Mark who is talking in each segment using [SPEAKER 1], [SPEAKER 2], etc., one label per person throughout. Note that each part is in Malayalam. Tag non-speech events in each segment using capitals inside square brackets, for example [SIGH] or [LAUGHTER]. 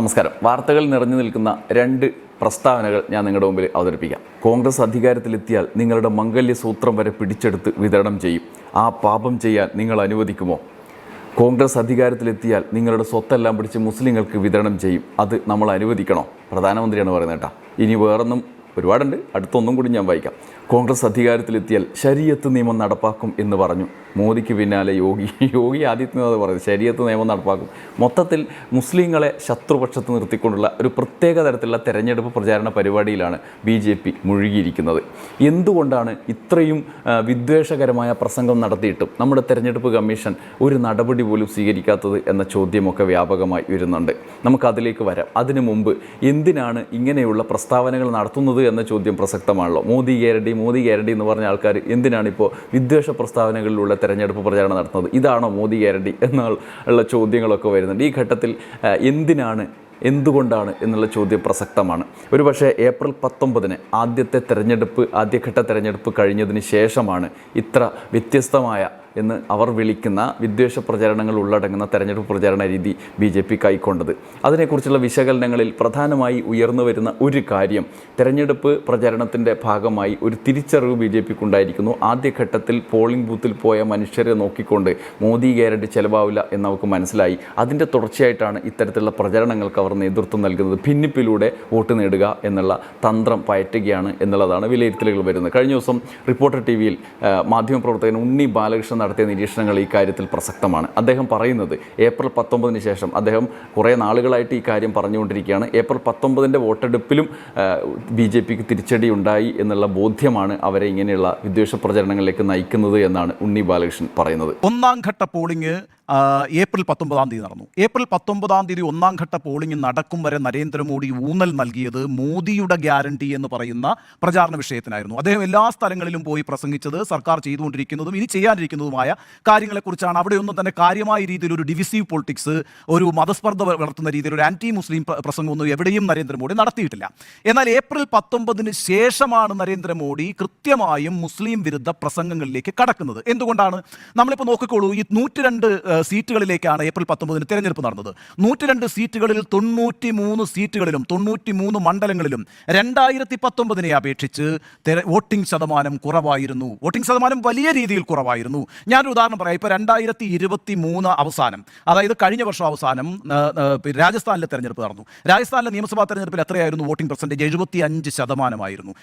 [SPEAKER 1] നമസ്കാരം. വാർത്തകൾ നിറഞ്ഞു നിൽക്കുന്ന രണ്ട് പ്രസ്താവനകൾ ഞാൻ നിങ്ങളുടെ മുമ്പിൽ അവതരിപ്പിക്കാം. കോൺഗ്രസ് അധികാരത്തിലെത്തിയാൽ നിങ്ങളുടെ മംഗല്യ സൂത്രം വരെ പിടിച്ചെടുത്ത് വിതരണം ചെയ്യും. ആ പാപം ചെയ്യാൻ നിങ്ങൾ അനുവദിക്കുമോ? കോൺഗ്രസ് അധികാരത്തിലെത്തിയാൽ നിങ്ങളുടെ സ്വത്തെല്ലാം പിടിച്ച് മുസ്ലിങ്ങൾക്ക് വിതരണം ചെയ്യും. അത് നമ്മൾ അനുവദിക്കണോ? പ്രധാനമന്ത്രിയാണ് പറയുന്നത് കേട്ടോ. ഇനി വേറൊന്നും ഒരുപാടുണ്ട്. അടുത്തൊന്നും കൂടി ഞാൻ വായിക്കാം. കോൺഗ്രസ് അധികാരത്തിലെത്തിയാൽ ശരീഅത്ത് നിയമം നടപ്പാക്കും എന്ന് പറഞ്ഞു. മോദിക്ക് പിന്നാലെ യോഗി. [LAUGHS] യോഗി ആദിത്യനാഥ് പറഞ്ഞു ശരീരത്ത് നിയമം നടപ്പാക്കും. മൊത്തത്തിൽ മുസ്ലിങ്ങളെ ശത്രുപക്ഷത്ത് നിർത്തിക്കൊണ്ടുള്ള ഒരു പ്രത്യേക തരത്തിലുള്ള തെരഞ്ഞെടുപ്പ് പ്രചാരണ പരിപാടിയിലാണ് ബി ജെ പി മുഴുകിയിരിക്കുന്നത്. എന്തുകൊണ്ടാണ് ഇത്രയും വിദ്വേഷകരമായ പ്രസംഗം നടത്തിയിട്ടും നമ്മുടെ തെരഞ്ഞെടുപ്പ് കമ്മീഷൻ ഒരു നടപടി പോലും സ്വീകരിക്കാത്തത് എന്ന ചോദ്യമൊക്കെ വ്യാപകമായി വരുന്നുണ്ട്. നമുക്കതിലേക്ക് വരാം. അതിനു മുമ്പ് എന്തിനാണ് ഇങ്ങനെയുള്ള പ്രസ്താവനകൾ നടത്തുന്നത് എന്ന ചോദ്യം പ്രസക്തമാണല്ലോ. മോദി ഗ്യാരണ്ടി മോദി ഗ്യാരണ്ടി എന്ന് പറഞ്ഞ ആൾക്കാർ എന്തിനാണ് ഇപ്പോൾ വിദ്വേഷ പ്രസ്താവനകളിലുള്ള തെരഞ്ഞെടുപ്പ് പ്രചാരണം നടത്തുന്നത്? ഇതാണോ മോദി ഗ്യാരണ്ടി എന്നുള്ള ചോദ്യങ്ങളൊക്കെ വരുന്നുണ്ട്. ഈ ഘട്ടത്തിൽ എന്തിനാണ് എന്തുകൊണ്ടാണ് എന്നുള്ള ചോദ്യം പ്രസക്തമാണ്. ഒരു പക്ഷേ ഏപ്രിൽ പത്തൊമ്പതിന് ആദ്യത്തെ തെരഞ്ഞെടുപ്പ് ആദ്യഘട്ട തെരഞ്ഞെടുപ്പ് കഴിഞ്ഞതിന് ശേഷമാണ് ഇത്ര വ്യത്യസ്തമായ എന്ന് അവർ വിളിക്കുന്ന വിദ്വേഷ പ്രചരണങ്ങൾ ഉള്ളടങ്ങുന്ന തെരഞ്ഞെടുപ്പ് പ്രചാരണ രീതി ബി ജെ പി കൈക്കൊണ്ടത്. അതിനെക്കുറിച്ചുള്ള വിശകലനങ്ങളിൽ പ്രധാനമായി ഉയർന്നു വരുന്ന ഒരു കാര്യം തെരഞ്ഞെടുപ്പ് പ്രചരണത്തിന്റെ ഭാഗമായി ഒരു തിരിച്ചറിവ് ബി ജെ പിക്ക് ഉണ്ടായിരിക്കുന്നു ആദ്യഘട്ടത്തിൽ പോളിംഗ് ബൂത്തിൽ പോയ മനുഷ്യരെ നോക്കിക്കൊണ്ട് മോദി ഗ്യാരണ്ടി ചെലവാവില്ല എന്ന് മനസ്സിലായി. അതിന്റെ തുടർച്ചയായിട്ടാണ് ഇത്തരത്തിലുള്ള പ്രചരണങ്ങൾക്ക് അവർ നേതൃത്വം നൽകുന്നത്. ഭിന്നിപ്പിലൂടെ വോട്ട് നേടുക എന്നുള്ള തന്ത്രം പയറ്റുകയാണ് എന്നുള്ളതാണ് വിലയിരുത്തലുകൾ വരുന്നത്. കഴിഞ്ഞ ദിവസം റിപ്പോർട്ടർ ടി വിയിൽ മാധ്യമപ്രവർത്തകൻ ഉണ്ണി ബാലകൃഷ്ണൻ നടത്തിയ നിരീക്ഷണങ്ങൾ ഈ കാര്യത്തിൽ പ്രസക്തമാണ്. അദ്ദേഹം പറയുന്നത് ഏപ്രിൽ പത്തൊമ്പതിന് ശേഷം അദ്ദേഹം കുറേ നാളുകളായിട്ട് ഈ കാര്യം പറഞ്ഞുകൊണ്ടിരിക്കുകയാണ്. ഏപ്രിൽ പത്തൊമ്പതിന്റെ വോട്ടെടുപ്പിലും ബി ജെ പിക്ക് തിരിച്ചടി ഉണ്ടായി എന്നുള്ള ബോധ്യമാണ് അവരെ ഇങ്ങനെയുള്ള വിദ്വേഷ പ്രചരണങ്ങളിലേക്ക് നയിക്കുന്നത് എന്നാണ് ഉണ്ണി ബാലകൃഷ്ണൻ പറയുന്നത്.
[SPEAKER 2] ഒന്നാം ഘട്ട പോളിംഗ് ഏപ്രിൽ പത്തൊമ്പതാം തീയതി നടന്നു. ഏപ്രിൽ പത്തൊമ്പതാം തീയതി ഒന്നാം ഘട്ട പോളിംഗ് നടക്കും വരെ നരേന്ദ്രമോദി ഊന്നൽ നൽകിയത് മോദിയുടെ ഗ്യാരണ്ടി എന്ന് പറയുന്ന പ്രചാരണ വിഷയത്തിനായിരുന്നു. അദ്ദേഹം എല്ലാ സ്ഥലങ്ങളിലും പോയി പ്രസംഗിച്ചത് സർക്കാർ ചെയ്തുകൊണ്ടിരിക്കുന്നതും ഇനി ചെയ്യാനിരിക്കുന്നതുമായ കാര്യങ്ങളെക്കുറിച്ചാണ്. അവിടെയൊന്നും തന്നെ കാര്യമായ രീതിയിൽ ഒരു ഡിവിസീവ് പൊളിറ്റിക്സ് ഒരു മതസ്പർദ്ധ വളർത്തുന്ന രീതിയിൽ ഒരു ആന്റി മുസ്ലിം പ്രസംഗമൊന്നും എവിടെയും നരേന്ദ്രമോദി നടത്തിയിട്ടില്ല. എന്നാൽ ഏപ്രിൽ പത്തൊമ്പതിന് ശേഷമാണ് നരേന്ദ്രമോദി കൃത്യമായും മുസ്ലിം വിരുദ്ധ പ്രസംഗങ്ങളിലേക്ക് കടക്കുന്നത്. എന്തുകൊണ്ടാണ്? നമ്മളിപ്പോൾ നോക്കിക്കോളൂ ഈ നൂറ്റി രണ്ട് സീറ്റുകളിലേക്കാണ് ഏപ്രിൽ പത്തൊമ്പതിന് തെരഞ്ഞെടുപ്പ് നടന്നത്. നൂറ്റി രണ്ട് സീറ്റുകളിൽ തൊണ്ണൂറ്റി മൂന്ന് സീറ്റുകളിലും തൊണ്ണൂറ്റി മൂന്ന് മണ്ഡലങ്ങളിലും രണ്ടായിരത്തി പത്തൊമ്പതിനെ അപേക്ഷിച്ച് വോട്ടിംഗ് ശതമാനം കുറവായിരുന്നു. വോട്ടിംഗ് ശതമാനം വലിയ രീതിയിൽ കുറവായിരുന്നു. ഞാനൊരു ഉദാഹരണം പറയാം. ഇപ്പോൾ രണ്ടായിരത്തി ഇരുപത്തി മൂന്ന് അവസാനം അതായത് കഴിഞ്ഞ വർഷം അവസാനം രാജസ്ഥാനിലെ തെരഞ്ഞെടുപ്പ് നടന്നു. രാജസ്ഥാനിലെ നിയമസഭാ തെരഞ്ഞെടുപ്പിൽ എത്രയായിരുന്നു വോട്ടിംഗ് പെർസെന്റേജ് എഴുപത്തി അഞ്ച് ശതമാനമായിരുന്നു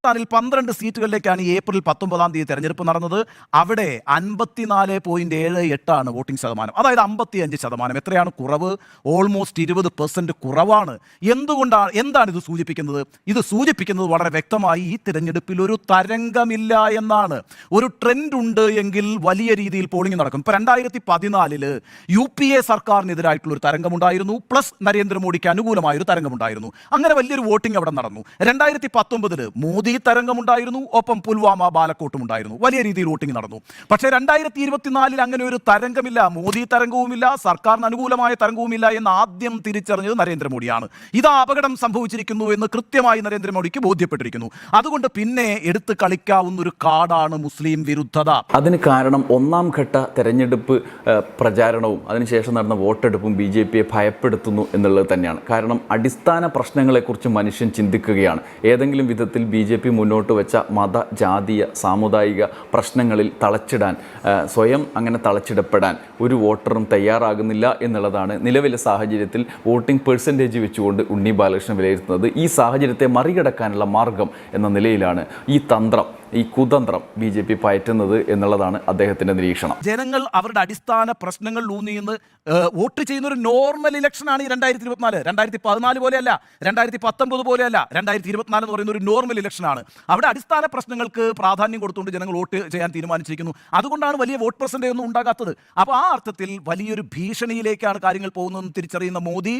[SPEAKER 2] രാജസ്ഥാനിൽ പന്ത്രണ്ട് സീറ്റുകളിലേക്കാണ് ഈ ഏപ്രിൽ പത്തൊമ്പതാം തീയതി തെരഞ്ഞെടുപ്പ് നടന്നത്. അവിടെ അൻപത്തിനാല് പോയിന്റ് ഏഴ് എട്ടാണ് വോട്ടിംഗ് ശതമാനം. അതായത് അമ്പത്തി അഞ്ച് ശതമാനം. എത്രയാണ് കുറവ്? ഓൾമോസ്റ്റ് ഇരുപത് പെർസെന്റ് കുറവാണ്. എന്തുകൊണ്ടാണ് എന്താണ് ഇത് സൂചിപ്പിക്കുന്നത്? ഇത് സൂചിപ്പിക്കുന്നത് വളരെ വ്യക്തമായി ഈ തിരഞ്ഞെടുപ്പിൽ ഒരു തരംഗമില്ല എന്നാണ്. ഒരു ട്രെൻഡ് ഉണ്ട് എങ്കിൽ വലിയ രീതിയിൽ പോളിംഗ് നടക്കും. ഇപ്പൊ രണ്ടായിരത്തി പതിനാലിൽ യു പി എ സർക്കാരിനെതിരായിട്ടുള്ള ഒരു തരംഗമുണ്ടായിരുന്നു. പ്ലസ് നരേന്ദ്രമോദിക്ക് അനുകൂലമായ ഒരു തരംഗമുണ്ടായിരുന്നു. അങ്ങനെ വലിയൊരു വോട്ടിംഗ് അവിടെ നടന്നു. രണ്ടായിരത്തി പത്തൊമ്പതിൽ മോദി തരംഗമുണ്ടായിരുന്നു. ഒപ്പം പുൽവാമ ബാലക്കോട്ടും ഉണ്ടായിരുന്നു. വലിയ രീതിയിൽ വോട്ടിംഗ് നടന്നു. പക്ഷേ രണ്ടായിരത്തി ഇരുപത്തിനാലിൽ അങ്ങനെ ഒരു തരംഗമില്ല. മോദി തരംഗവുമില്ല. സർക്കാരിന് അനുകൂലമായ തരംഗവുമില്ല എന്ന് ആദ്യം തിരിച്ചറിഞ്ഞത് നരേന്ദ്രമോദിയാണ്. ഇത് അപകടം സംഭവിച്ചിരിക്കുന്നു എന്ന് കൃത്യമായി നരേന്ദ്രമോദിക്ക് ബോധ്യപ്പെട്ടിരിക്കുന്നു. അതുകൊണ്ട് പിന്നെ എടുത്ത് കളിക്കാവുന്ന ഒരു കാടാണ് മുസ്ലിം വിരുദ്ധത.
[SPEAKER 1] അതിന് കാരണം ഒന്നാം ഘട്ട തെരഞ്ഞെടുപ്പ് പ്രചാരണവും അതിനുശേഷം നടന്ന വോട്ടെടുപ്പും ബി ജെ പിയെ ഭയപ്പെടുത്തുന്നു എന്നുള്ളത് തന്നെയാണ്. കാരണം അടിസ്ഥാന പ്രശ്നങ്ങളെക്കുറിച്ച് മനുഷ്യൻ ചിന്തിക്കുകയാണ്. ഏതെങ്കിലും വിധത്തിൽ ബി ജെ പി മുന്നോട്ട് വെച്ച മത ജാതീയ സാമുദായിക പ്രശ്നങ്ങളിൽ തളച്ചിടാൻ സ്വയം അങ്ങനെ തളച്ചിടപ്പെടാൻ ഒരു വോട്ടറും തയ്യാറാകുന്നില്ല എന്നുള്ളതാണ് നിലവിലെ സാഹചര്യത്തിൽ വോട്ടിംഗ് പെർസെന്റേജ് വെച്ചുകൊണ്ട് ഉണ്ണി ബാലകൃഷ്ണൻ വിലയിരുത്തുന്നത്. ഈ സാഹചര്യത്തെ മറികടക്കാനുള്ള മാർഗം എന്ന നിലയിലാണ് ഈ തന്ത്രം. ഈ കുതന്ത്രം ബി ജെ പി പയറ്റുന്നത് എന്നുള്ളതാണ് അദ്ദേഹത്തിന്റെ നിരീക്ഷണം.
[SPEAKER 2] ജനങ്ങൾ അവരുടെ അടിസ്ഥാന പ്രശ്നങ്ങൾ ഊന്നിയെന്ന് വോട്ട് ചെയ്യുന്ന ഒരു നോർമൽ ഇലക്ഷനാണ് ഈ രണ്ടായിരത്തി ഇരുപത്തിനാല് രണ്ടായിരത്തി പതിനാല് പോലെയല്ല രണ്ടായിരത്തി പത്തൊമ്പത് പോലെയല്ല രണ്ടായിരത്തി ഇരുപത്തിനാല് എന്ന് പറയുന്ന ഒരു നോർമൽ ഇലക്ഷനാണ് അവിടെ അടിസ്ഥാന പ്രശ്നങ്ങൾക്ക് പ്രാധാന്യം കൊടുത്തുകൊണ്ട് ജനങ്ങൾ വോട്ട് ചെയ്യാൻ തീരുമാനിച്ചിരിക്കുന്നു. അതുകൊണ്ടാണ് വലിയ വോട്ട് പെർസെന്റേജ് ഒന്നും ഉണ്ടാകാത്തത്. അപ്പോൾ ആ അർത്ഥത്തിൽ വലിയൊരു ഭീഷണിയിലേക്കാണ് കാര്യങ്ങൾ പോകുന്നതെന്ന് തിരിച്ചറിയുന്ന മോദി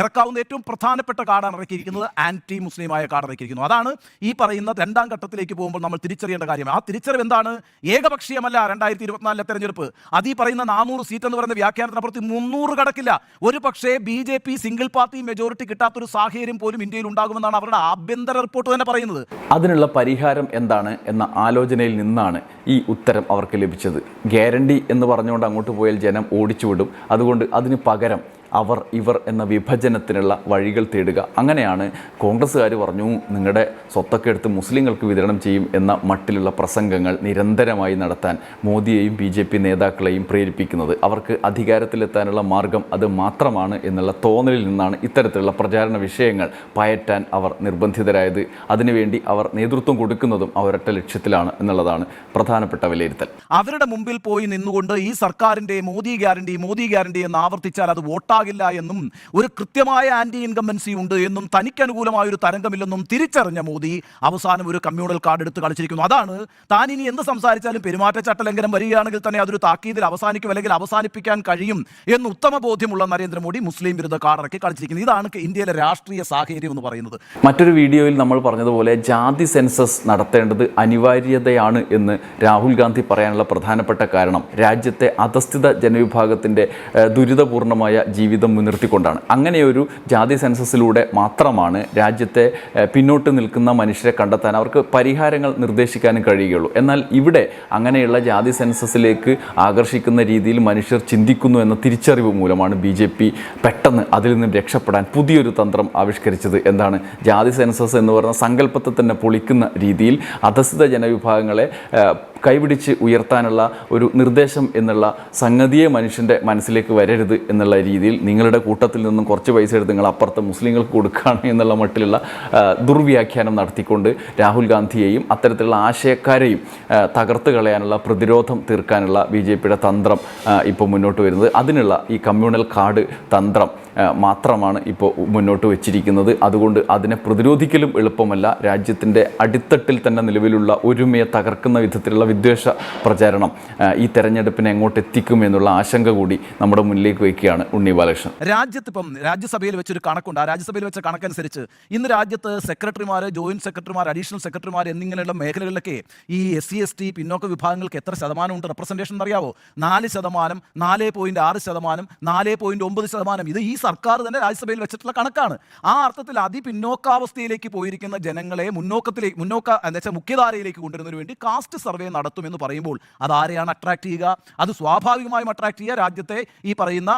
[SPEAKER 2] ഇറക്കാവുന്ന ഏറ്റവും പ്രധാനപ്പെട്ട കാർഡാണ് ഇറക്കിയിരിക്കുന്നത് ആന്റി മുസ്ലിമായ കാർഡ് ഇറക്കിയിരിക്കുന്നു. അതാണ് ഈ പറയുന്ന രണ്ടാം ഘട്ടത്തിലേക്ക് പോകുമ്പോൾ നമ്മൾ തിരിച്ചറിയേണ്ട കാര്യം. ആ തിരിച്ചറിവ് എന്താണ്? ഏകപക്ഷീയമല്ല രണ്ടായിരത്തി ഇരുപത്തിനാലിലെ തെരഞ്ഞെടുപ്പ്. അത് ഈ പറയുന്ന നാനൂറ് സീറ്റ് എന്ന് പറയുന്ന വ്യാഖ്യാനത്തിനപ്പുറത്ത് മുന്നൂറ് കടക്കില്ല ഒരു പക്ഷേ B J P single party majority കിട്ടാത്തൊരു സാഹചര്യം പോലും ഇന്ത്യയിൽ ഉണ്ടാകുമെന്നാണ് അവരുടെ ആഭ്യന്തര റിപ്പോർട്ട് തന്നെ പറയുന്നത്.
[SPEAKER 1] അതിനുള്ള പരിഹാരം എന്താണ് എന്ന ആലോചനയിൽ നിന്നാണ് ഈ ഉത്തരം അവർക്ക് ലഭിച്ചത്. ഗ്യാരണ്ടി എന്ന് പറഞ്ഞുകൊണ്ട് അങ്ങോട്ട് പോയാൽ ജനം ഓടിച്ചുവിടും. അതുകൊണ്ട് അതിന് പകരം അവർ ഇവർ എന്ന വിഭജനത്തിനുള്ള വഴികൾ തേടുക. അങ്ങനെയാണ് കോൺഗ്രസ്സുകാർ പറഞ്ഞു നിങ്ങളുടെ സ്വത്തൊക്കെ എടുത്ത് മുസ്ലിങ്ങൾക്ക് വിതരണം ചെയ്യും എന്ന മട്ടിലുള്ള പ്രസംഗങ്ങൾ നിരന്തരമായി നടത്താൻ മോദിയെയും ബി ജെ പി നേതാക്കളെയും പ്രേരിപ്പിക്കുന്നത്. അവർക്ക് അധികാരത്തിലെത്താനുള്ള മാർഗം അത് മാത്രമാണ് എന്നുള്ള തോന്നലിൽ നിന്നാണ് ഇത്തരത്തിലുള്ള പ്രചാരണ വിഷയങ്ങൾ പയറ്റാൻ അവർ നിർബന്ധിതരായത്. അതിനുവേണ്ടി അവർ നേതൃത്വം കൊടുക്കുന്നതും അവരൊറ്റ ലക്ഷ്യത്തിലാണ് എന്നുള്ളതാണ് പ്രധാനപ്പെട്ട വിലയിരുത്തൽ.
[SPEAKER 2] അവരുടെ മുമ്പിൽ പോയി നിന്നുകൊണ്ട് ഈ സർക്കാരിന്റെ മോദി ഗ്യാരണ്ടി മോദി ഗ്യാരണ്ടി എന്ന് ആവർത്തിച്ചാൽ അത് വോട്ടാകില്ല എന്നും ഒരു കൃത്യമായ ആന്റി ഇൻകമ്പൻസി ഉണ്ട് എന്നും തനിക്ക് അനുകൂലമായ ഒരു തരംഗമില്ലെന്നും തിരിച്ചറിഞ്ഞ മോദി അവസാനം ഒരു കമ്മ്യൂണൽ കാർഡ് എടുത്ത് കളിച്ചിരിക്കുന്നു. അതാണ് താൻ ഇനി എന്ത് സംസാരിച്ചാലും പെരുമാറ്റച്ചട്ട ലംഘനം വരികയാണെങ്കിൽ തന്നെ അതൊരു താക്കീതിൽ അവസാനിക്കും അല്ലെങ്കിൽ അവസാനിപ്പിക്കാൻ കഴിയും എന്ന് ഉത്തമ ബോധ്യമുള്ള നരേന്ദ്രമോദി മുസ്ലിം വിരുദ്ധ കാർഡിറക്കി കളിച്ചിരിക്കുന്നത് ഇതാണ് ഇന്ത്യയിലെ രാഷ്ട്രീയ സാഹചര്യം എന്ന് പറയുന്നത്.
[SPEAKER 1] മറ്റൊരു വീഡിയോയിൽ നമ്മൾ പറഞ്ഞതുപോലെ ജാതി സെൻസസ് നടത്തേണ്ടത് അനിവാര്യതയാണ് എന്ന് രാഹുൽ ഗാന്ധി പറയാനുള്ള പ്രധാനപ്പെട്ട കാരണം രാജ്യത്തെ അധസ്ഥിത ജനവിഭാഗത്തിന്റെ ദുരിതപൂർണമായ ജീവിതം മുൻനിർത്തിക്കൊണ്ടാണ്. അങ്ങനെയൊരു ജാതി സെൻസസിലൂടെ മാത്രമാണ് രാജ്യത്തെ പിന്നോട്ട് നിൽക്കുന്ന മനുഷ്യരെ കണ്ടെത്താൻ അവർക്ക് പരിഹാരങ്ങൾ നിർദ്ദേശിക്കാനും കഴിയുകയുള്ളൂ. എന്നാൽ ഇവിടെ അങ്ങനെയുള്ള ജാതി സെൻസസിലേക്ക് ആകർഷിക്കുന്ന രീതിയിൽ മനുഷ്യർ ചിന്തിക്കുന്നു എന്ന തിരിച്ചറിവ് മൂലമാണ് ബി ജെ പി പെട്ടെന്ന് അതിൽ നിന്നും രക്ഷപ്പെടാൻ പുതിയൊരു തന്ത്രം ആവിഷ്കരിച്ചത് എന്താണ് ജാതി സെൻസസ് എന്ന് പറയുന്ന സങ്കല്പത്തെ തന്നെ പൊളിക്കുന്ന രീതിയിൽ അധസ്ഥിത ജനവിഭാഗങ്ങളെ കൈപിടിച്ച് ഉയർത്താനുള്ള ഒരു നിർദ്ദേശം എന്നുള്ള സംഗതിയെ മനുഷ്യന്റെ മനസ്സിലേക്ക് വരരുത് എന്നുള്ള രീതിയിൽ നിങ്ങളുടെ കൂട്ടത്തിൽ നിന്നും കുറച്ച് പൈസ എടുത്ത് നിങ്ങൾ അപ്പുറത്തെ മുസ്ലിങ്ങൾക്ക് കൊടുക്കുകയാണ് എന്നുള്ള മട്ടിലുള്ള ദുർവ്യാഖ്യാനം നടത്തിക്കൊണ്ട് രാഹുൽ ഗാന്ധിയെയും അത്തരത്തിലുള്ള ആശയക്കാരെയും തകർത്ത് കളയാനുള്ള പ്രതിരോധം തീർക്കാനുള്ള ബി തന്ത്രം ഇപ്പോൾ മുന്നോട്ട് വരുന്നത്. അതിനുള്ള ഈ കമ്മ്യൂണൽ കാർഡ് തന്ത്രം മാത്രമാണ് ഇപ്പോൾ മുന്നോട്ട് വെച്ചിരിക്കുന്നത്. അതുകൊണ്ട് അതിനെ പ്രതിരോധിക്കലും എളുപ്പമല്ല. രാജ്യത്തിന്റെ അടിത്തട്ടിൽ തന്നെ നിലവിലുള്ള ഒരുമയെ തകർക്കുന്ന വിധത്തിലുള്ള വിദ്വേഷ പ്രചാരണം ഈ തെരഞ്ഞെടുപ്പിനെ എങ്ങോട്ട് എത്തിക്കും എന്നുള്ള ആശങ്ക കൂടി നമ്മുടെ മുന്നിലേക്ക് വയ്ക്കുകയാണ് ഉണ്ണി ബാലകൃഷ്ണൻ.
[SPEAKER 2] രാജ്യത്ത് ഇപ്പം രാജ്യസഭയിൽ വെച്ചൊരു കണക്കുണ്ട്. ആ രാജ്യസഭയിൽ വെച്ച കണക്കനുസരിച്ച് ഇന്ന് രാജ്യത്ത് സെക്രട്ടറിമാർ ജോയിന്റ് സെക്രട്ടറിമാർ അഡീഷണൽ സെക്രട്ടറിമാർ എന്നിങ്ങനെയുള്ള മേഖലകളിലൊക്കെ ഈ എസ് സി എസ് ടി പിന്നോക്ക വിഭാഗങ്ങൾക്ക് എത്ര ശതമാനമുണ്ട് റെപ്രസെന്റേഷൻ എന്നറിയാവോ? നാല് ശതമാനം നാല് പോയിന്റ് ആറ് ശതമാനം നാല് പോയിന്റ് ഒമ്പത് ശതമാനം. ഇത് ഈ സർക്കാർ തന്നെ രാജ്യസഭയിൽ വെച്ചിട്ടുള്ള കണക്കാണ്. ആ അർത്ഥത്തിൽ അതിപിന്നോക്കാവസ്ഥയിലേക്ക് പോയിരിക്കുന്ന ജനങ്ങളെ മുന്നോക്കത്തിലേക്ക് മുന്നോക്ക എന്താ വെച്ചാൽ മുഖ്യധാരയിലേക്ക് കൊണ്ടുവരുന്നതിന് വേണ്ടി കാസ്റ്റ് സർവേ നടത്തുമെന്ന് പറയുമ്പോൾ അത് ആരെയാണ് അട്രാക്ട് ചെയ്യുക? അത് സ്വാഭാവികമായും അട്രാക്ട് ചെയ്യുക രാജ്യത്തെ ഈ പറയുന്ന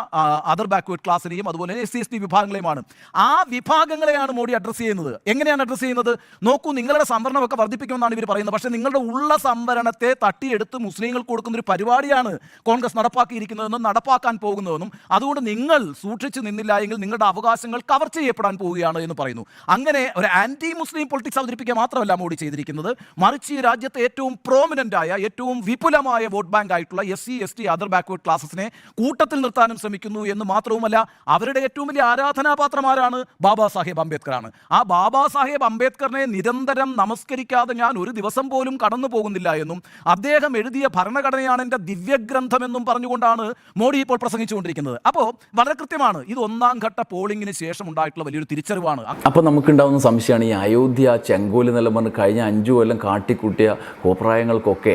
[SPEAKER 2] അതർ ബാക്ക്വേർഡ് ക്ലാസ്സിനെയും അതുപോലെ എസ് സി എസ് ടി വിഭാഗങ്ങളെയുമാണ്. ആ വിഭാഗങ്ങളെയാണ് മോഡി അഡ്രസ്സ് ചെയ്യുന്നത്. എങ്ങനെയാണ് അഡ്രസ്സ് ചെയ്യുന്നത്? നോക്കൂ നിങ്ങളുടെ സംവരണമൊക്കെ വർദ്ധിപ്പിക്കുമെന്നാണ് ഇവർ പറയുന്നത്. പക്ഷേ നിങ്ങളുടെ ഉള്ള സംവരണത്തെ തട്ടിയെടുത്ത് മുസ്ലിങ്ങൾക്ക് കൊടുക്കുന്ന ഒരു പരിപാടിയാണ് കോൺഗ്രസ് നടപ്പാക്കിയിരിക്കുന്നതെന്നും നടപ്പാക്കാൻ പോകുന്നതെന്നും. അതുകൊണ്ട് നിങ്ങൾ സൂക്ഷിച്ചു നിന്നില്ല എങ്കിൽ നിങ്ങളുടെ അവകാശങ്ങൾ കവർ ചെയ്യപ്പെടാൻ പോവുകയാണ് എന്ന് പറയുന്നു. അങ്ങനെ ഒരു ആന്റി മുസ്ലിം പൊളിറ്റിക്സ് അവതരിപ്പിക്കുക മാത്രമല്ല മോഡി ചെയ്തിരിക്കുന്നത്. മറിച്ച് ഈ രാജ്യത്തെ ഏറ്റവും പ്രോമിനന്റ് ആയ ഏറ്റവും വിപുലമായ വോട്ട് ബാങ്ക് ആയിട്ടുള്ള S C S T other backward ക്ലാസസിനെ കൂട്ടത്തിൽ നിർത്താനും ശ്രമിക്കുന്നു എന്ന് മാത്രവുമല്ല അവരുടെ ഏറ്റവും വലിയ ആരാധനാപാത്രമാരാണ് ബാബാ സാഹേബ് അംബേദ്കർ ആണ് ആ ബാബാ സാഹേബ് അംബേദ്കറിനെ നിരന്തരം നമസ്കരിക്കാതെ ഞാൻ ഒരു ദിവസം പോലും കടന്നു പോകുന്നില്ല എന്നും അദ്ദേഹം എഴുതിയ ഭരണഘടനയാണ് എന്റെ ദിവ്യഗ്രന്ഥമെന്നും പറഞ്ഞുകൊണ്ടാണ് മോഡി ഇപ്പോൾ പ്രസംഗിച്ചുകൊണ്ടിരിക്കുന്നത്. അപ്പോൾ വളരെ കൃത്യമാണ് ഇത് ഒന്നാം ഘട്ട പോളിംഗിന് ശേഷം ഉണ്ടായിട്ടുള്ള വലിയൊരു തിരിച്ചറിവാണ്.
[SPEAKER 1] അപ്പോൾ നമുക്കുണ്ടാവുന്ന സംശയമാണ് ഈ അയോധ്യ ചെങ്കോൽ എന്നെല്ലാം പറഞ്ഞ് കഴിഞ്ഞ അഞ്ചു കൊല്ലം കാട്ടിക്കൂട്ടിയ കോപ്രായങ്ങൾക്കൊക്കെ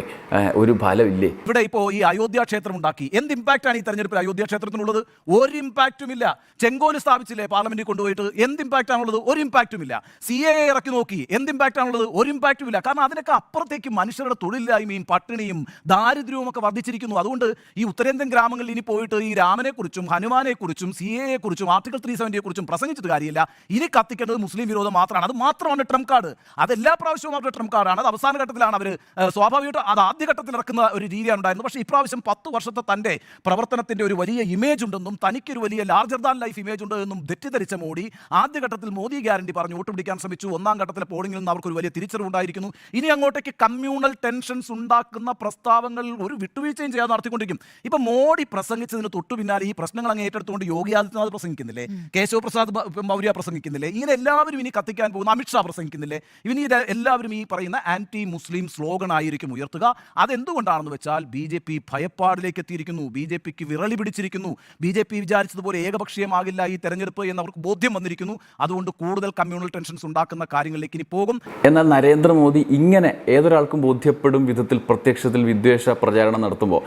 [SPEAKER 1] ഒരു ഫലമില്ലേ?
[SPEAKER 2] ഇവിടെ ഇപ്പോൾ ഈ അയോധ്യ ക്ഷേത്രം ഉണ്ടാക്കി. എന്ത് ഇമ്പാക്റ്റാണ് ആണ് ഈ തെരഞ്ഞെടുപ്പിൽ അയോധ്യ ക്ഷേത്രത്തിനുള്ളത്? ഒരു ഇമ്പാക്റ്റും ഇല്ല. ചെങ്കോൽ സ്ഥാപിച്ചില്ലേ പാർലമെന്റിൽ കൊണ്ടുപോയിട്ട്? എന്ത് ഇമ്പാക്റ്റ് ആണുള്ളത്? ഒരു ഇമ്പാക്റ്റും ഇല്ല. സി എ ഇറക്കി നോക്കി. എന്ത് ഇമ്പാക്റ്റ് ആണുള്ളത്? ഒരു ഇമ്പാക്റ്റും ഇല്ല. കാരണം അതിനൊക്കെ അപ്പുറത്തേക്ക് മനുഷ്യരുടെ തൊഴിലില്ലായ്മയും പട്ടിണിയും ദാരിദ്ര്യവും ഒക്കെ വർദ്ധിച്ചിരിക്കുന്നു. അതുകൊണ്ട് ഈ ഉത്തരേന്ത്യൻ ഗ്രാമങ്ങളിൽ ഇനി പോയിട്ട് ഈ രാമനെക്കുറിച്ചും ഹനുമാനെക്കുറിച്ചും ഹനുമാനെ കുറിച്ചും സി എയെ കുറിച്ചും ആർട്ടിക്കൽ ത്രീ സെവന്റിയെ കുറിച്ചും പ്രസംഗിച്ചിട്ട് കാര്യമില്ല. ഇനി കത്തിക്കേണ്ടത് മുസ്ലിം വിരോധം മാത്രമാണ്. അത് മാത്രമാണ് ട്രംപ് കാർഡ്. അത് എല്ലാ പ്രാവശ്യവും അവരുടെ ട്രംപ് കാർഡാണ്. അത് അവസാന ഘട്ടത്തിലാണ് അവർ സ്വാഭാവികമായിട്ട് അത് ആദ്യ ഘട്ടത്തിൽ ഇറക്കുന്ന ഒരു രീതിയാണ് ഉണ്ടായിരുന്നത്. പക്ഷേ ഇപ്രാവശ്യം പത്ത് വർഷത്തെ തന്റെ പ്രവർത്തനത്തിന്റെ ഒരു വലിയ ഇമേജ് ഉണ്ടെന്നും തനിക്കൊരു വലിയ ലാർജർ ദാൻ ലൈഫ് ഇമേജ് ഉണ്ട് എന്നും തെറ്റിദ്ധരിച്ച മോഡി ആദ്യഘട്ടത്തിൽ മോദി ഗ്യാരണ്ടി പറഞ്ഞു വോട്ട് പിടിക്കാൻ ശ്രമിച്ചു. ഒന്നാം ഘട്ടത്തിലെ പോളിംഗിൽ നിന്ന് അവർക്കൊരു വലിയ തിരിച്ചറിവുണ്ടായിരിക്കുന്നു. ഇനി അങ്ങോട്ടേക്ക് കമ്മ്യൂണൽ ടെൻഷൻസ് ഉണ്ടാക്കുന്ന പ്രസ്താവങ്ങൾ ഒരു വിട്ടുവീഴ്ചയും ചെയ്യാതെ നടത്തിക്കൊണ്ടിരിക്കും. ഇപ്പം മോഡി പ്രസംഗിച്ചതിന് തൊട്ടു പിന്നാലെ ഈ പ്രശ്നങ്ങൾ അങ്ങ് ഏറ്റെടുത്തുകൊണ്ട് യോഗി ആദിത്യനാഥ് പ്രസംഗിക്കുന്നില്ലേ? കേശവ പ്രസാദ് മൗര്യ പ്രസംഗിക്കുന്നില്ലേ? ഇങ്ങനെ എല്ലാവരും ഇനി കത്തിക്കാൻ പോകുന്ന അമിത്ഷാ പ്രസംഗിക്കുന്നില്ലേ? ഇവനി എല്ലാവരും ഈ പറയുന്ന ആന്റി മുസ്ലിം സ്ലോഗൺ ആയിരിക്കും ഉയർത്തുക. അതെന്തുകൊണ്ടാണെന്ന് വെച്ചാൽ ബി ജെ പി ഭയപ്പാടിലേക്ക് എത്തിയിരിക്കുന്നു. ബി ജെ പിക്ക് വിറളി പിടിച്ചിരിക്കുന്നു. ബി ജെ പി വിചാരിച്ചതുപോലെ ഏകപക്ഷീയമാകില്ല ഈ തെരഞ്ഞെടുപ്പ് എന്ന് അവർക്ക് ബോധ്യം വന്നിരിക്കുന്നു. അതുകൊണ്ട് കൂടുതൽ കമ്മ്യൂണൽ ടെൻഷൻസ് ഉണ്ടാക്കുന്ന കാര്യങ്ങളിലേക്ക് ഇനി പോകും.
[SPEAKER 1] എന്നാൽ നരേന്ദ്രമോദി ഇങ്ങനെ ഏതൊരാൾക്കും ബോധ്യപ്പെടും വിധത്തിൽ പ്രത്യക്ഷത്തിൽ വിദ്വേഷ പ്രചാരണം നടത്തുമ്പോൾ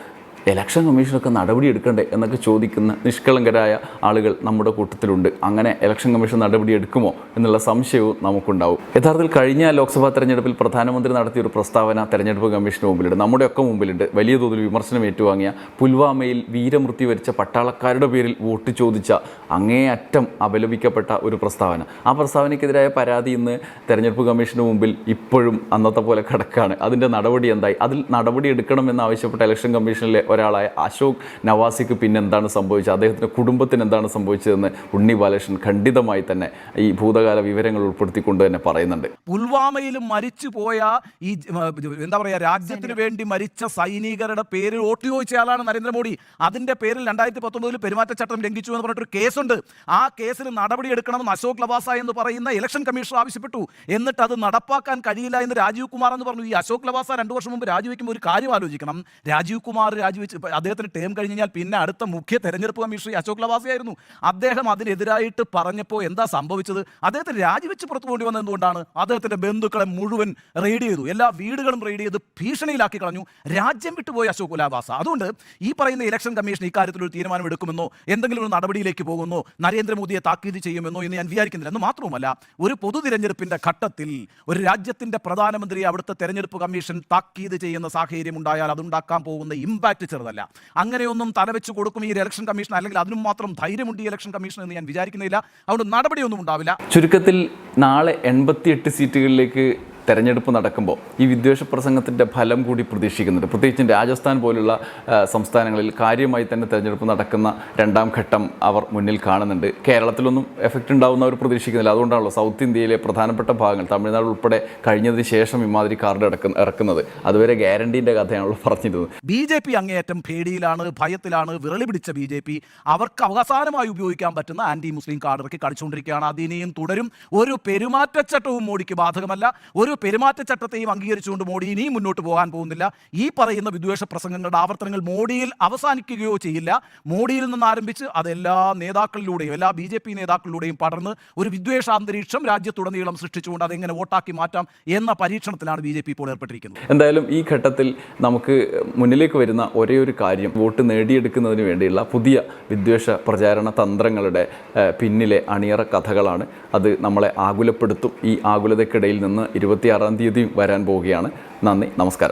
[SPEAKER 1] ഇലക്ഷൻ കമ്മീഷനൊക്കെ നടപടി എടുക്കണ്ടേ എന്നൊക്കെ ചോദിക്കുന്ന നിഷ്കളങ്കരായ ആളുകൾ നമ്മുടെ കൂട്ടത്തിലുണ്ട്. അങ്ങനെ ഇലക്ഷൻ കമ്മീഷൻ നടപടി എടുക്കുമോ എന്നുള്ള സംശയവും നമുക്കുണ്ടാവും. യഥാർത്ഥത്തിൽ കഴിഞ്ഞ ലോക്സഭാ തെരഞ്ഞെടുപ്പിൽ പ്രധാനമന്ത്രി നടത്തിയ ഒരു പ്രസ്താവന തെരഞ്ഞെടുപ്പ് കമ്മീഷന് മുമ്പിലുണ്ട്. നമ്മുടെയൊക്കെ മുമ്പിലുണ്ട്. വലിയ തോതിൽ വിമർശനം ഏറ്റുവാങ്ങിയ പുൽവാമയിൽ വീരമൃത്യു വരിച്ച പട്ടാളക്കാരുടെ പേരിൽ വോട്ട് ചോദിച്ച അങ്ങേയറ്റം അപലപിക്കപ്പെട്ട ഒരു പ്രസ്താവന. ആ പ്രസ്താവനയ്ക്കെതിരായ പരാതി ഇന്ന് തെരഞ്ഞെടുപ്പ് കമ്മീഷന് മുമ്പിൽ ഇപ്പോഴും അന്നത്തെ പോലെ കിടക്കാണ്. അതിന്റെ നടപടി എന്തായി? അതിൽ നടപടി എടുക്കണമെന്ന് ആവശ്യപ്പെട്ട ഇലക്ഷൻ കമ്മീഷനിലെ ഒരാളായ അശോക് നവാസിക്ക് പിന്നെ എന്താണ് സംഭവിച്ചത്? അദ്ദേഹത്തിന്റെ കുടുംബത്തിന് എന്താണ് സംഭവിച്ചതെന്ന് ഉണ്ണി ബാലകൃഷ്ണൻ ഖണ്ഡിതമായി തന്നെ ഈ ഭൂതകാല വിവരങ്ങൾ ഉൾപ്പെടുത്തിക്കൊണ്ട് തന്നെ പറയുന്നുണ്ട്.
[SPEAKER 2] പുൽവാമയിൽ മരിച്ചു പോയ ഈ എന്താ പറയുക രാജ്യത്തിന് വേണ്ടി മരിച്ച സൈനികരുടെ പേര് ചോദിച്ച ആളാണ് നരേന്ദ്രമോദി. അതിന്റെ പേരിൽ രണ്ടായിരത്തി പത്തൊമ്പതിൽ പെരുമാറ്റച്ചട്ടം ലംഘിച്ചു എന്ന് പറഞ്ഞിട്ടൊരു കേസുണ്ട്. ആ കേസിൽ നടപടി എടുക്കണമെന്ന് അശോക് ലവാസ എന്ന് പറയുന്ന ഇലക്ഷൻ കമ്മീഷണർ ആവശ്യപ്പെട്ടു. എന്നിട്ട് അത് നടപ്പാക്കാൻ കഴിയില്ല എന്ന് രാജീവ് കുമാർ എന്ന് പറഞ്ഞു. ഈ അശോക് ലവാസ രണ്ടു വർഷം മുമ്പ് രാജിവെക്കുമ്പോൾ ഒരു കാര്യം ആലോചിക്കണം. രാജീവ് കുമാർ രാജിവെച്ച് ഇപ്പൊ അദ്ദേഹത്തിന് ടേം കഴിഞ്ഞ് കഴിഞ്ഞാൽ പിന്നെ അടുത്ത മുഖ്യ തെരഞ്ഞെടുപ്പ് കമ്മീഷൻ അശോക് ലവാസയായിരുന്നു. അദ്ദേഹം അതിനെതിരായിട്ട് പറഞ്ഞപ്പോൾ എന്താ സംഭവിച്ചത്? അദ്ദേഹത്തെ രാജിവെച്ച് പുറത്തു പോകേണ്ടി വന്നത് എന്തുകൊണ്ടാണ് അദ്ദേഹത്തിന്റെ ബന്ധുക്കളെ മുഴുവൻ റെയ്ഡ് ചെയ്തു. എല്ലാ വീടുകളും റെയ്ഡ് ചെയ്ത് ഭീഷണിയിലാക്കി കളഞ്ഞു. രാജ്യം വിട്ടുപോയി അശോക് ലവാസ. അതുകൊണ്ട് ഈ പറയുന്ന ഇലക്ഷൻ കമ്മീഷൻ ഇക്കാര്യത്തിൽ ഒരു തീരുമാനം എടുക്കുമെന്നോ എന്തെങ്കിലും ഒരു നടപടിയിലേക്ക് പോകുമെന്നോ നരേന്ദ്രമോദിയെ താക്കീത് ചെയ്യുമെന്നോ എന്ന് ഞാൻ വിചാരിക്കുന്നില്ല. എന്ന് മാത്രവുമല്ല ഒരു പൊതു തിരഞ്ഞെടുപ്പിന്റെ ഘട്ടത്തിൽ ഒരു രാജ്യത്തിന്റെ പ്രധാനമന്ത്രി അവിടുത്തെ തെരഞ്ഞെടുപ്പ് കമ്മീഷൻ താക്കീത് ചെയ്യുന്ന സാഹചര്യം ഉണ്ടായാൽ അതുണ്ടാക്കാൻ പോകുന്ന ഇമ്പാക്ട് ചെറുതല്ല. അങ്ങനെയൊന്നും തലവെച്ച് കൊടുക്കും ഈ ഇലക്ഷൻ കമ്മീഷൻ അല്ലെങ്കിൽ അതിനും മാത്രം ധൈര്യമുണ്ട് ഈ ഇലക്ഷൻ കമ്മീഷൻ എന്ന് ഞാൻ വിചാരിക്കുന്നില്ല. അതുകൊണ്ട് നടപടിയൊന്നും ഉണ്ടാവില്ല.
[SPEAKER 1] ചുരുക്കത്തിൽ നാളെ എൺപത്തിയെട്ട് സീറ്റുകളിലേക്ക് തെരഞ്ഞെടുപ്പ് നടക്കുമ്പോൾ ഈ വിദ്വേഷ പ്രസംഗത്തിന്റെ ഫലം കൂടി പ്രതീക്ഷിക്കുന്നുണ്ട്. പ്രത്യേകിച്ചും രാജസ്ഥാൻ പോലുള്ള സംസ്ഥാനങ്ങളിൽ കാര്യമായി തന്നെ തെരഞ്ഞെടുപ്പ് നടക്കുന്ന രണ്ടാം ഘട്ടം അവർ മുന്നിൽ കാണുന്നുണ്ട്. കേരളത്തിലൊന്നും എഫക്റ്റ് ഉണ്ടാവുന്ന അവർ പ്രതീക്ഷിക്കുന്നില്ല. അതുകൊണ്ടാണല്ലോ സൗത്ത് ഇന്ത്യയിലെ പ്രധാനപ്പെട്ട ഭാഗങ്ങൾ തമിഴ്നാട് ഉൾപ്പെടെ കഴിഞ്ഞതിന് ശേഷം ഇമാതിരി കാർഡ് ഇറക്കുന്ന ഇറക്കുന്നത്. അതുവരെ ഗ്യാരണ്ടീന്റെ കഥയാണല്ലോ പറഞ്ഞിരുന്നത്.
[SPEAKER 2] ബി ജെ പി അങ്ങേയറ്റം പേടിയിലാണ് ഭയത്തിലാണ് വിരളി പിടിച്ച ബി ജെ പി. അവർക്ക് അവസാനമായി ഉപയോഗിക്കാൻ പറ്റുന്ന ആന്റി മുസ്ലിം കാർഡ് ഇറക്കി കടിച്ചുകൊണ്ടിരിക്കുകയാണ്. അതിനെയും തുടരും. ഒരു പെരുമാറ്റച്ചട്ടവും മോഡിക്ക് ബാധകമല്ല. ഒരു പെരുമാറ്റച്ചട്ടത്തെയും അംഗീകരിച്ചുകൊണ്ട് മോഡി ഇനിയും മുന്നോട്ട് പോകാൻ പോകുന്നില്ല. ഈ പറയുന്ന വിദ്വേഷ പ്രസംഗങ്ങളുടെ ആവർത്തനങ്ങൾ മോഡിയിൽ അവസാനിക്കുകയോ ചെയ്യില്ല. മോഡിയിൽ നിന്ന് ആരംഭിച്ച് അതെല്ലാ നേതാക്കളിലൂടെയും എല്ലാ ബി ജെ പി നേതാക്കളിലൂടെയും പടർന്ന് ഒരു വിദ്വേഷ അന്തരീക്ഷം രാജ്യത്തുടനീളം സൃഷ്ടിച്ചുകൊണ്ട് അതെങ്ങനെ വോട്ടാക്കി മാറ്റാം എന്ന പരീക്ഷണത്തിലാണ് ബി ജെ പി ഇപ്പോൾ ഏർപ്പെട്ടിരിക്കുന്നത്.
[SPEAKER 1] എന്തായാലും ഈ ഘട്ടത്തിൽ നമുക്ക് മുന്നിലേക്ക് വരുന്ന ഒരേ ഒരു കാര്യം വോട്ട് നേടിയെടുക്കുന്നതിന് വേണ്ടിയുള്ള പുതിയ വിദ്വേഷ പ്രചാരണ തന്ത്രങ്ങളുടെ പിന്നിലെ അണിയറ കഥകളാണ്. അത് നമ്മളെ ആകുലപ്പെടുത്തും. ഈ ആകുലതയ്ക്കിടയിൽ നിന്ന് ഇരുപത്തിയാറാം തീയതിയും വരാൻ പോവുകയാണ്. നന്ദി നമസ്കാരം.